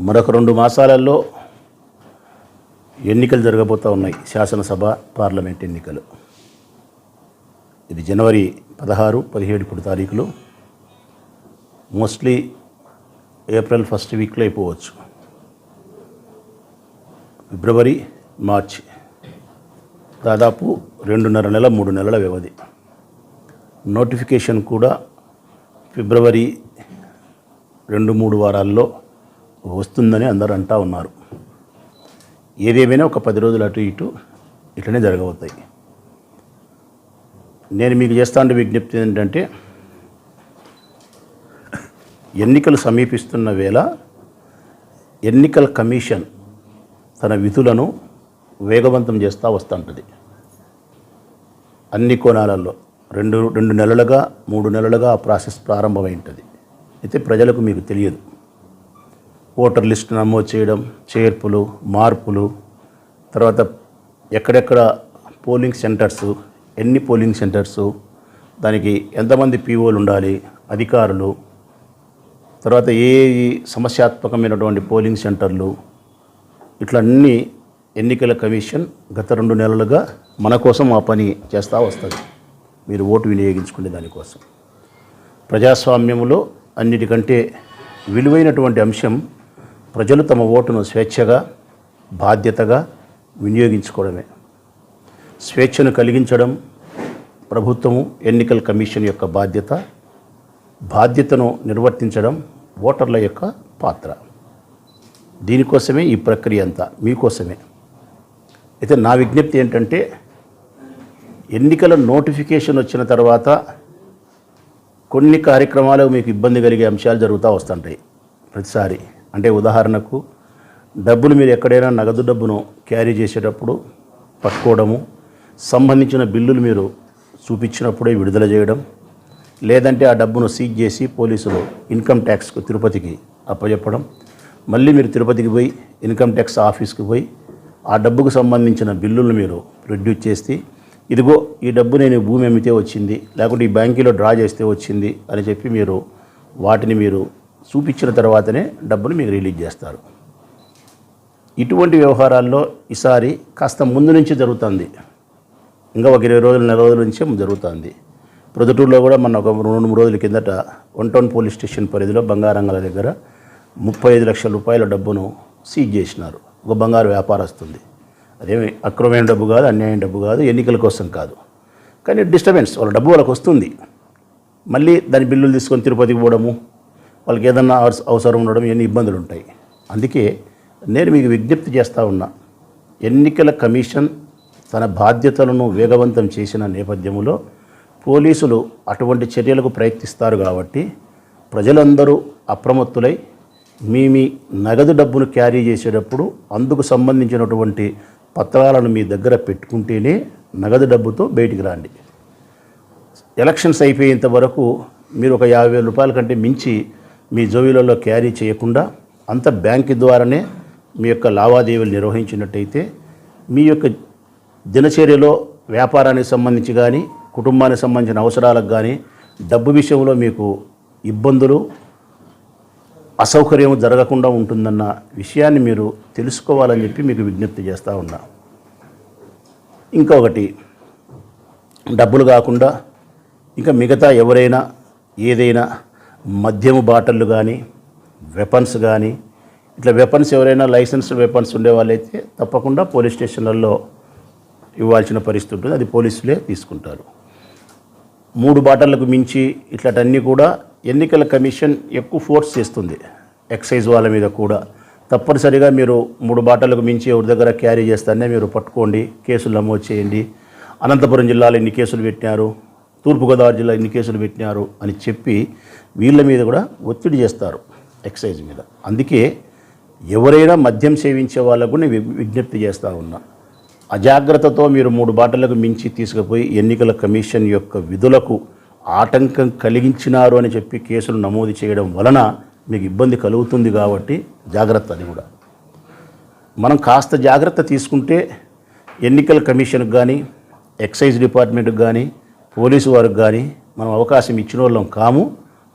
మరొక రెండు మాసాలలో ఎన్నికలు జరగబోతూ ఉన్నాయి. శాసనసభ పార్లమెంట్ ఎన్నికలు. ఇది జనవరి పదహారు పదిహేడు ఇప్పుడు తారీఖులు. మోస్ట్లీ ఏప్రిల్ ఫస్ట్ వీక్లో అయిపోవచ్చు. ఫిబ్రవరి మార్చ్ దాదాపు రెండున్నర నెల మూడు నెలల వ్యవధి. నోటిఫికేషన్ కూడా ఫిబ్రవరి రెండు మూడు వారాల్లో వస్తుందని అందరూ అంటా ఉన్నారు. ఏదేమైనా ఒక పది రోజులు అటు ఇటు ఇట్లనే జరగబోతాయి. నేను మీకు చేస్తాను విజ్ఞప్తి ఏంటంటే ఎన్నికలు సమీపిస్తున్న వేళ ఎన్నికల కమిషన్ తన విధులను వేగవంతం చేస్తూ వస్తుంటుంది. అన్ని కోణాలలో రెండు రెండు నెలలుగా మూడు నెలలుగా ఆ ప్రాసెస్ ప్రారంభమై ఉంటుంది అయితే ప్రజలకు మీకు తెలియదు. ఓటర్ లిస్ట్ నమోదు చేయడం చేర్పులు మార్పులు తర్వాత ఎక్కడెక్కడ పోలింగ్ సెంటర్స్ ఎన్ని పోలింగ్ సెంటర్స్ దానికి ఎంతమంది పీఓలు ఉండాలి అధికారులు తర్వాత ఏ సమస్యాత్మకమైనటువంటి పోలింగ్ సెంటర్లు ఇట్లా అన్ని ఎన్నికల కమిషన్ గత రెండు నెలలుగా మన కోసం ఆ పని చేస్తూ వస్తుంది. మీరు ఓటు వినియోగించుకునే దానికోసం ప్రజాస్వామ్యంలో అన్నిటికంటే విలువైనటువంటి అంశం ప్రజలు తమ ఓటును స్వేచ్ఛగా బాధ్యతగా వినియోగించుకోవడమే. స్వేచ్ఛను కలిగించడం ప్రభుత్వము ఎన్నికల కమిషన్ యొక్క బాధ్యత బాధ్యతను నిర్వర్తించడం ఓటర్ల యొక్క పాత్ర. దీనికోసమే ఈ ప్రక్రియ అంతా మీకోసమే. అయితే నా విజ్ఞప్తి ఏంటంటే ఎన్నికల నోటిఫికేషన్ వచ్చిన తర్వాత కొన్ని కార్యక్రమాలు మీకు ఇబ్బంది కలిగే అంశాలు జరుగుతూ వస్తుంటాయి ప్రతిసారి. అంటే ఉదాహరణకు డబ్బులు మీరు ఎక్కడైనా నగదు డబ్బును క్యారీ చేసేటప్పుడు పట్టుకోవడము సంబంధించిన బిల్లులు మీరు చూపించినప్పుడే విడుదల చేయడం లేదంటే ఆ డబ్బును సీజ్ చేసి పోలీసులు ఇన్కమ్ ట్యాక్స్కు తిరుపతికి అప్పచెప్పడం మళ్ళీ మీరు తిరుపతికి పోయి ఇన్కమ్ ట్యాక్స్ ఆఫీస్కి పోయి ఆ డబ్బుకు సంబంధించిన బిల్లులను మీరు ప్రొడ్యూస్ చేసి ఇదిగో ఈ డబ్బు నేను భూమి అమ్మితే వచ్చింది లేకుంటే ఈ బ్యాంకీలో డ్రా చేస్తే వచ్చింది అని చెప్పి మీరు వాటిని మీరు చూపించిన తర్వాతనే డబ్బును మీకు రిలీజ్ చేస్తారు. ఇటువంటి వ్యవహారాల్లో ఈసారి కాస్త ముందు నుంచి జరుగుతుంది. ఇంకా ఒక ఇరవై రోజులు నెల రోజుల నుంచే జరుగుతుంది. ప్రొద్దుటూరులో కూడా మన ఒక రెండు మూడు రోజుల కిందట వన్ టౌన్ పోలీస్ స్టేషన్ పరిధిలో బంగారంగల దగ్గర ముప్పై ఐదు లక్షల రూపాయల డబ్బును సీజ్ చేసినారు. ఒక బంగారు వ్యాపారస్తుంది. అదేమి అక్రమమైన డబ్బు కాదు అన్యాయం డబ్బు కాదు ఎన్నికల కోసం కాదు. కానీ డిస్టర్బెన్స్ వాళ్ళ డబ్బు వాళ్ళకి వస్తుంది మళ్ళీ దాని బిల్లులు తీసుకొని తిరుపతికి పోవడము వాళ్ళకి ఏదన్నా అవసరం ఉండడం ఎన్ని ఇబ్బందులు ఉంటాయి. అందుకే నేను మీకు విజ్ఞప్తి చేస్తూ ఉన్నా ఎన్నికల కమిషన్ తన బాధ్యతలను వేగవంతం చేసిన నేపథ్యంలో పోలీసులు అటువంటి చర్యలకు ప్రయత్నిస్తారు కాబట్టి ప్రజలందరూ అప్రమత్తులై మీ మీ నగదు డబ్బును క్యారీ చేసేటప్పుడు అందుకు సంబంధించినటువంటి పత్రాలను మీ దగ్గర పెట్టుకుంటేనే నగదు డబ్బుతో బయటికి రండి. ఎలక్షన్స్ అయిపోయేంత వరకు మీరు ఒక యాభై వేల రూపాయల కంటే మించి మీ జోబీలలో క్యారీ చేయకుండా అంత బ్యాంక్ ద్వారానే మీ యొక్క లావాదేవీలు నిర్వహించినట్టయితే మీ యొక్క దినచర్యలో వ్యాపారానికి సంబంధించి కానీ కుటుంబానికి సంబంధించిన అవసరాలకు కానీ డబ్బు విషయంలో మీకు ఇబ్బందులు అసౌకర్యం జరగకుండా ఉంటుందన్న విషయాన్ని మీరు తెలుసుకోవాలని చెప్పి మీకు విజ్ఞప్తి చేస్తూ ఉన్నా. ఇంకొకటి డబ్బులు కాకుండా ఇంకా మిగతా ఎవరైనా ఏదైనా మద్యము బాటళ్ళు కానీ వెపన్స్ కానీ ఇట్లా వెపన్స్ ఎవరైనా లైసెన్స్డ్ వెపన్స్ ఉండేవాళ్ళైతే తప్పకుండా పోలీస్ స్టేషన్లలో ఇవ్వాల్సిన పరిస్థితి ఉంటుంది. అది పోలీసులే తీసుకుంటారు. మూడు బాటలకు మించి ఇట్లాటన్నీ కూడా ఎన్నికల కమిషన్ ఎక్కువ ఫోర్స్ చేస్తుంది. ఎక్సైజ్ వాళ్ళ మీద కూడా. తప్పనిసరిగా మీరు మూడు బాటలకు మించి ఎవరి దగ్గర క్యారీ చేస్తానే మీరు పట్టుకోండి కేసులు నమోదు చేయండి. అనంతపురం జిల్లాలో ఎన్ని కేసులు పెట్టినారు? తూర్పుగోదావరి జిల్లా ఇన్ని కేసులు పెట్టినారు అని చెప్పి వీళ్ళ మీద కూడా ఒత్తిడి చేస్తారు ఎక్సైజ్ మీద. అందుకే ఎవరైనా మద్యం సేవించే వాళ్ళకు కూడా విజ్ఞప్తి చేస్తూ ఉన్నా. అజాగ్రత్తతో మీరు మూడు బాటలకు మించి తీసుకుపోయి ఎన్నికల కమిషన్ యొక్క విధులకు ఆటంకం కలిగించినారు అని చెప్పి కేసులు నమోదు చేయడం వలన మీకు ఇబ్బంది కలుగుతుంది కాబట్టి జాగ్రత్త అది కూడా. మనం కాస్త జాగ్రత్త తీసుకుంటే ఎన్నికల కమిషన్కి కానీ ఎక్సైజ్ డిపార్ట్మెంట్కి కానీ పోలీసు వారికి కానీ మనం అవకాశం ఇచ్చిన వాళ్ళం కాము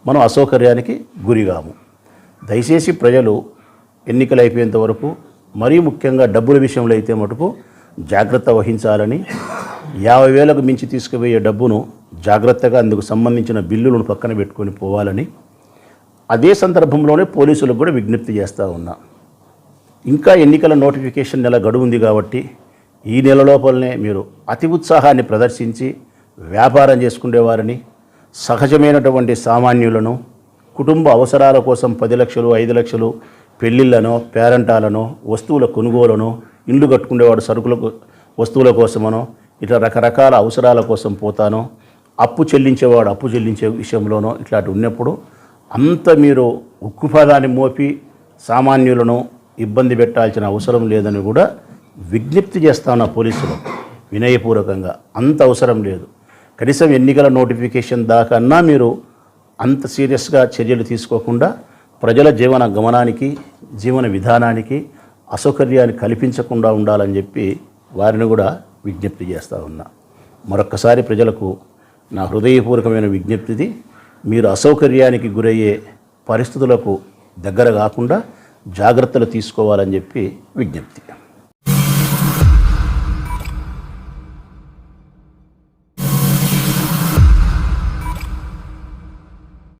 మనం అసౌకర్యానికి గురి కాము దయచేసి ప్రజలు ఎన్నికలు అయిపోయేంత వరకు మరీ ముఖ్యంగా డబ్బుల విషయంలో అయితే మటుకు జాగ్రత్త వహించాలని యాభై వేలకు మించి తీసుకుపోయే డబ్బును జాగ్రత్తగా అందుకు సంబంధించిన బిల్లులను పక్కన పెట్టుకొని పోవాలని అదే సందర్భంలోనే పోలీసులకు కూడా విజ్ఞప్తి చేస్తూ ఉన్నా. ఇంకా ఎన్నికల నోటిఫికేషన్ నెల గడువు ఉంది కాబట్టి ఈ నెల లోపలనే మీరు అతి ఉత్సాహాన్ని ప్రదర్శించి వ్యాపారం చేసుకునేవారిని సహజమైనటువంటి సామాన్యులను కుటుంబ అవసరాల కోసం పది లక్షలు ఐదు లక్షలు పెళ్ళిళ్ళనో పేరంటాలనో వస్తువుల కొనుగోలునో ఇండ్లు కట్టుకునేవాడు సరుకులకు వస్తువుల కోసమనో ఇట్లా రకరకాల అవసరాల కోసం పోతానో అప్పు చెల్లించేవాడు అప్పు చెల్లించే విషయంలోనో ఇట్లాంటి ఉన్నప్పుడు అంత మీరు ఉక్కుపాదాన్ని మోపి సామాన్యులను ఇబ్బంది పెట్టాల్సిన అవసరం లేదని కూడా విజ్ఞప్తి చేస్తా ఉన్న పోలీసులు. వినయపూర్వకంగా అంత అవసరం లేదు. కనీసం ఎన్నికల నోటిఫికేషన్ దాకన్నా మీరు అంత సీరియస్గా చర్యలు తీసుకోకుండా ప్రజల జీవన గమనానికి జీవన విధానానికి అసౌకర్యాన్ని కల్పించకుండా ఉండాలని చెప్పి వారిని కూడా విజ్ఞప్తి చేస్తూ ఉన్నా. మరొక్కసారి ప్రజలకు నా హృదయపూర్వకమైన విజ్ఞప్తిది మీరు అసౌకర్యానికి గురయ్యే పరిస్థితులకు దగ్గర కాకుండా జాగ్రత్తలు తీసుకోవాలని చెప్పి విజ్ఞప్తి.